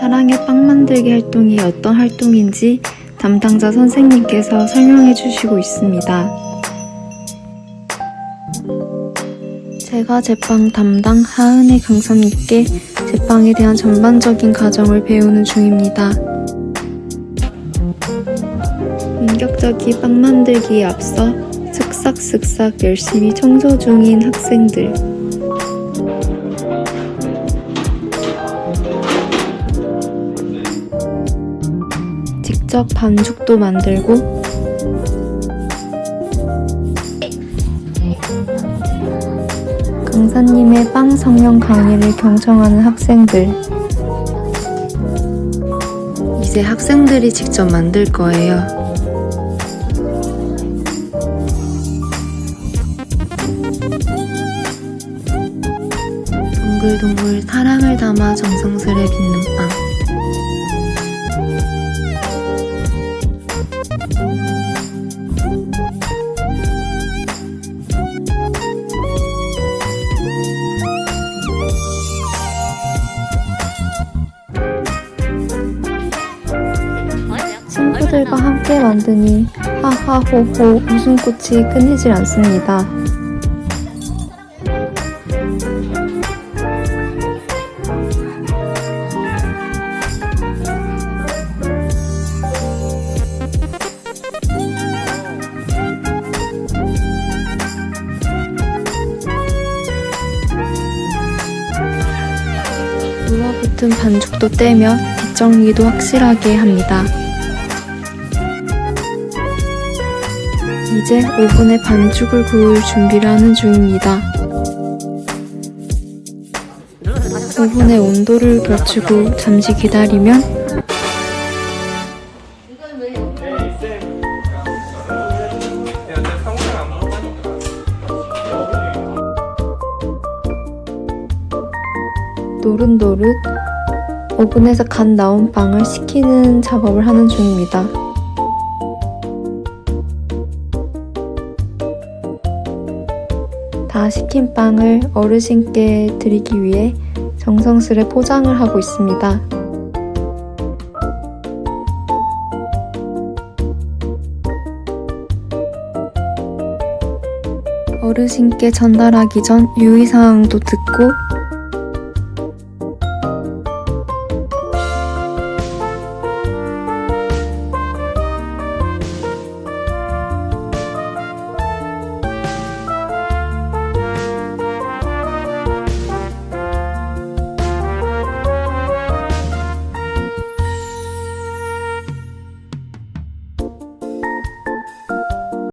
사랑의 빵 만들기 활동이 어떤 활동인지 담당자 선생님께서 설명해 주시고 있습니다. 제가 제빵 담당 하은의 강사님께 제빵에 대한 전반적인 과정을 배우는 중입니다. 본격적인 빵 만들기에 앞서 슥싹슥싹 열심히 청소 중인 학생들. 직접 반죽도 만들고 강사님의 빵 성형 강의를 경청하는 학생들. 이제 학생들이 직접 만들 거예요. 동글동글 사랑을 담아 정성스레 빚는 빵. 친구들과 함께 만드니 하하호호 웃음꽃이 끊이질 않습니다. 눌러붙은 반죽도 떼며 빗정리도 확실하게 합니다. 이제 오븐에 반죽을 구울 준비를 하는 중입니다. 오븐의 온도를 맞추고 잠시 기다리면 노릇노릇 오븐에서 갓 나온 빵을 식히는 작업을 하는 중입니다. 다 식힌 빵을 어르신께 드리기 위해 정성스레 포장을 하고 있습니다. 어르신께 전달하기 전 유의사항도 듣고